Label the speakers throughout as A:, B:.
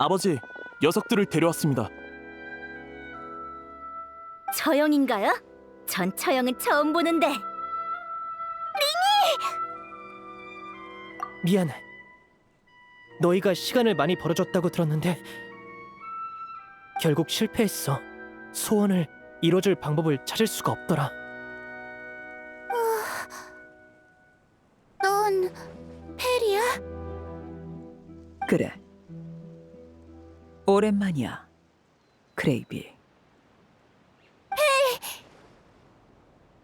A: 아버지, 녀석들을 데려왔습니다.
B: 처형인가요? 전 처형은 처음 보는데
C: 미안. 너희가 시간을 많이 벌어줬다고 들었는데 결국 실패했어. 소원을 이뤄줄 방법을 찾을 수가 없더라.
B: 넌 페리야?
D: 그래. 오랜만이야. 크레이비.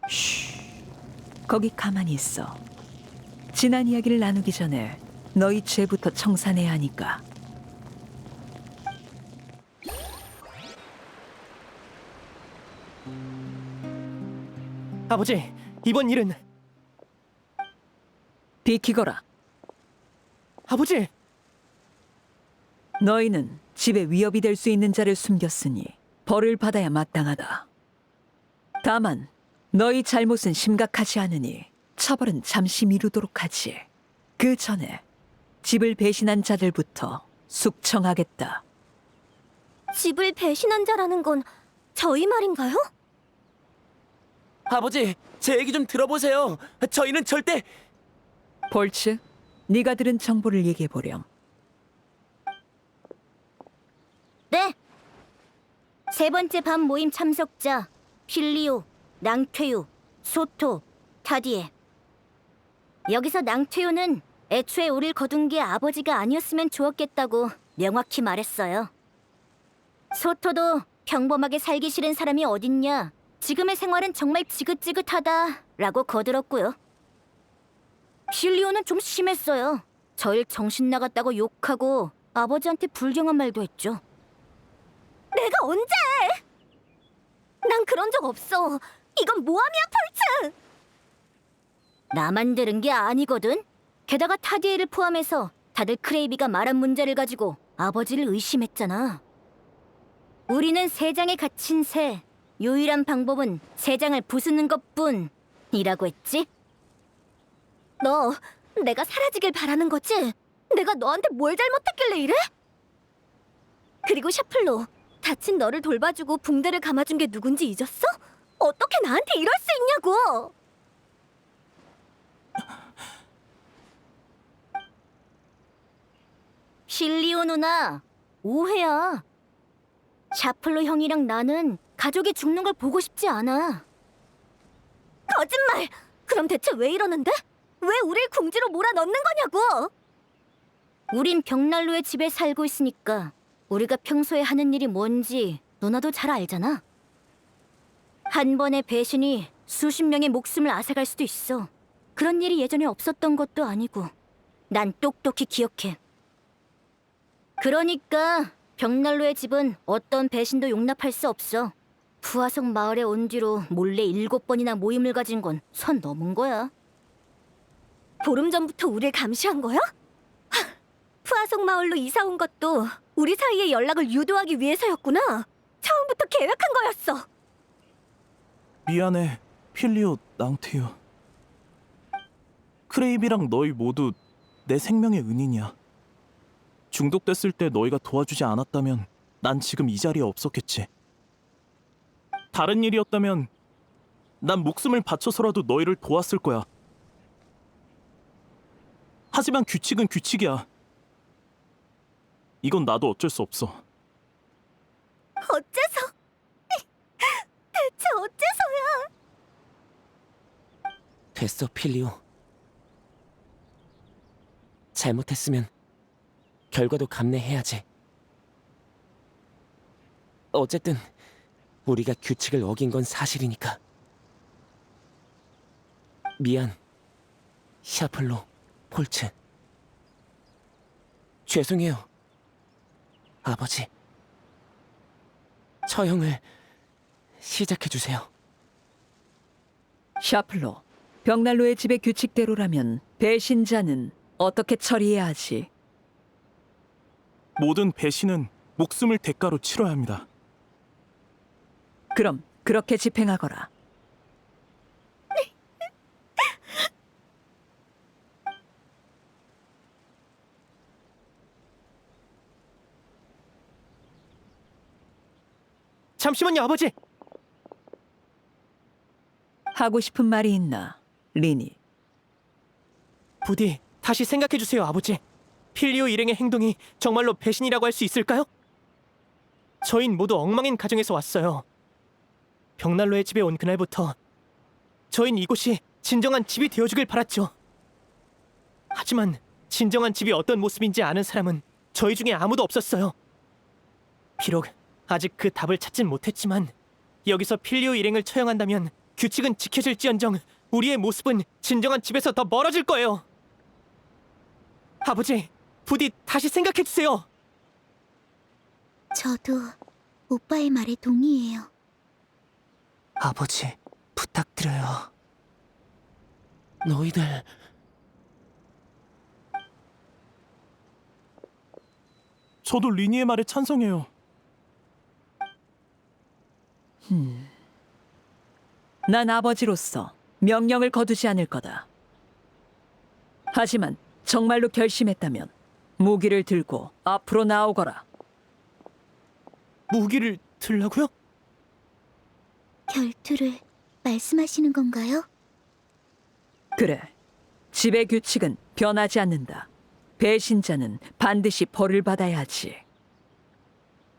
D: 쉬. 거기 가만히 있어. 지난 이야기를 나누기 전에 너희 죄부터 청산해야 하니까.
C: 아버지, 이번 일은
D: 비키거라.
C: 아버지.
D: 너희는 집에 위협이 될 수 있는 자를 숨겼으니 벌을 받아야 마땅하다. 다만 너희 잘못은 심각하지 않으니 처벌은 잠시 미루도록 하지. 그 전에 집을 배신한 자들부터 숙청하겠다.
B: 집을 배신한 자라는 건 저희 말인가요?
E: 아버지, 제 얘기 좀 들어보세요. 저희는 절대
D: 폴츠, 네가 들은 정보를 얘기해 보렴.
B: 네. 세 번째 밤 모임 참석자 필리오, 낭퇴유, 소토, 타디에. 여기서 낭퇴유는 애초에 우릴 거둔 게 아버지가 아니었으면 좋았겠다고 명확히 말했어요. 소토도 평범하게 살기 싫은 사람이 어딨냐. 지금의 생활은 정말 지긋지긋하다라고 거들었고요. 필리오는 좀 심했어요. 저일 정신 나갔다고 욕하고 아버지한테 불경한 말도 했죠. 내가 언제? 난 그런 적 없어. 이건 모함이야, 폴츠. 나만 들은 게 아니거든. 게다가 타디에를 포함해서 다들 크레이비가 말한 문제를 가지고 아버지를 의심했잖아. 우리는 세장에 갇힌 새. 유일한 방법은 세장을 부수는 것뿐이라고 했지. 너 내가 사라지길 바라는 거지? 내가 너한테 뭘 잘못했길래 이래? 그리고 샤플로 다친 너를 돌봐주고 붕대를 감아준 게 누군지 잊었어? 어떻게 나한테 이럴 수 있냐고! 실리오 누나, 오해야. 샤플로 형이랑 나는 가족이 죽는 걸 보고 싶지 않아. 거짓말! 그럼 대체 왜 이러는데? 왜 우릴 궁지로 몰아넣는 거냐고! 우린 벽난로의 집에 살고 있으니까 우리가 평소에 하는 일이 뭔지 누나도 잘 알잖아. 한 번의 배신이 수십 명의 목숨을 앗아갈 수도 있어. 그런 일이 예전에 없었던 것도 아니고 난 똑똑히 기억해. 그러니까 벽난로의 집은 어떤 배신도 용납할 수 없어. 푸아석 마을에 온 뒤로 몰래 일곱 번이나 모임을 가진 건 선 넘은 거야. 보름 전부터 우릴 감시한 거야? 하, 푸아석 마을로 이사 온 것도 우리 사이의 연락을 유도하기 위해서였구나. 처음부터 계획한 거였어.
A: 미안해, 필리오, 낭테유. 크레이비랑 너희 모두 내 생명의 은인이야. 중독됐을 때 너희가 도와주지 않았다면 난 지금 이 자리에 없었겠지. 다른 일이었다면 난 목숨을 바쳐서라도 너희를 도왔을 거야. 하지만 규칙은 규칙이야. 이건 나도 어쩔 수 없어.
B: 어째서? 대체 어째서야?
E: 됐어, 필리오. 잘못했으면 결과도 감내해야지. 어쨌든 우리가 규칙을 어긴 건 사실이니까. 미안, 샤플로, 폴츠. 죄송해요, 아버지. 처형을 시작해 주세요.
D: 샤플로, 벽난로의 집의 규칙대로라면 배신자는 어떻게 처리해야 하지?
A: 모든 배신은 목숨을 대가로 치러야 합니다.
D: 그럼 그렇게 집행하거라.
C: 잠시만요, 아버지.
D: 하고 싶은 말이 있나, 리니?
C: 부디 다시 생각해 주세요, 아버지. 필리오 일행의 행동이 정말로 배신이라고 할 수 있을까요? 저흰 모두 엉망인 가정에서 왔어요. 벽난로의 집에 온 그날부터 저흰 이곳이 진정한 집이 되어주길 바랐죠. 하지만 진정한 집이 어떤 모습인지 아는 사람은 저희 중에 아무도 없었어요. 비록 아직 그 답을 찾진 못했지만 여기서 필리오 일행을 처형한다면 규칙은 지켜질지언정 우리의 모습은 진정한 집에서 더 멀어질 거예요. 아버지, 부디 다시 생각해 주세요.
F: 저도 오빠의 말에 동의해요.
E: 아버지, 부탁드려요. 너희들
A: 저도 리니의 말에 찬성해요.
D: 난 아버지로서 명령을 거두지 않을 거다. 하지만 정말로 결심했다면 무기를 들고 앞으로 나오거라.
C: 무기를 들라고요?
F: 결투를 말씀하시는 건가요?
D: 그래. 집의 규칙은 변하지 않는다. 배신자는 반드시 벌을 받아야 하지.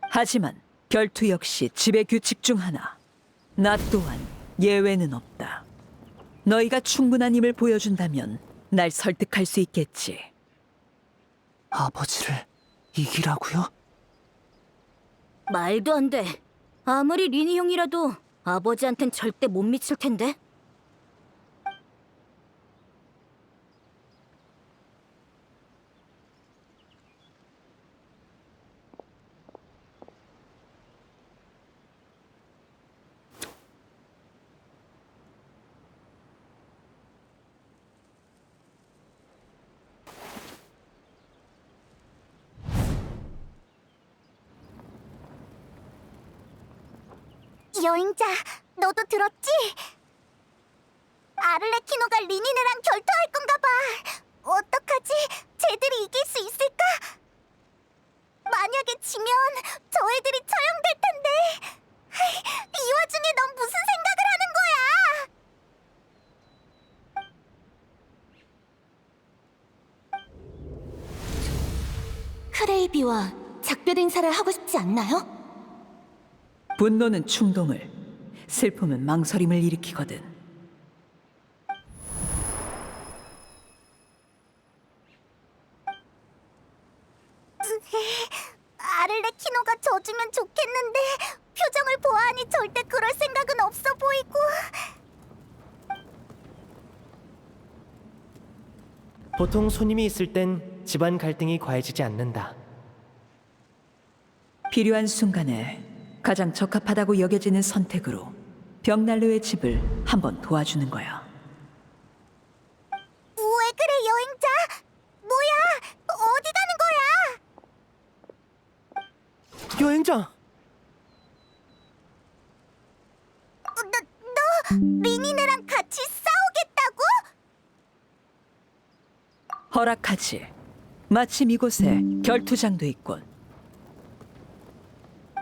D: 하지만 결투 역시 집의 규칙 중 하나. 나 또한 예외는 없다. 너희가 충분한 힘을 보여준다면 날 설득할 수 있겠지.
E: 아버지를 이기라고요?
F: 말도 안 돼. 아무리 리니 형이라도 아버지한텐 절대 못 미칠 텐데. 여행자, 너도 들었지? 아를레키노가 리니네랑 결투할 건가 봐. 어떡하지? 쟤들이 이길 수 있을까? 만약에 지면 저 애들이 처형될 텐데. 이 와중에 넌 무슨 생각을 하는 거야? 크레이비와 작별 인사를 하고 싶지 않나요?
D: 분노는 충동을, 슬픔은 망설임을 일으키거든.
F: 아를레키노가 져주면 좋겠는데 표정을 보아하니 절대 그럴 생각은 없어 보이고
C: 보통 손님이 있을 땐 집안 갈등이 과해지지 않는다.
D: 필요한 순간에 가장 적합하다고 여겨지는 선택으로 벽난로의 집을 한번 도와주는 거야.
F: 왜 그래 여행자? 뭐야? 어디 가는 거야?
C: 여행자,
F: 너, 너 리니네랑 같이 싸우겠다고?
D: 허락하지. 마침 이곳에 결투장도 있군.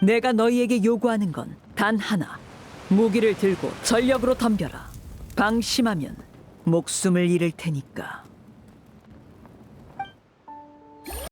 D: 내가 너희에게 요구하는 건 단 하나. 무기를 들고 전력으로 덤벼라. 방심하면 목숨을 잃을 테니까.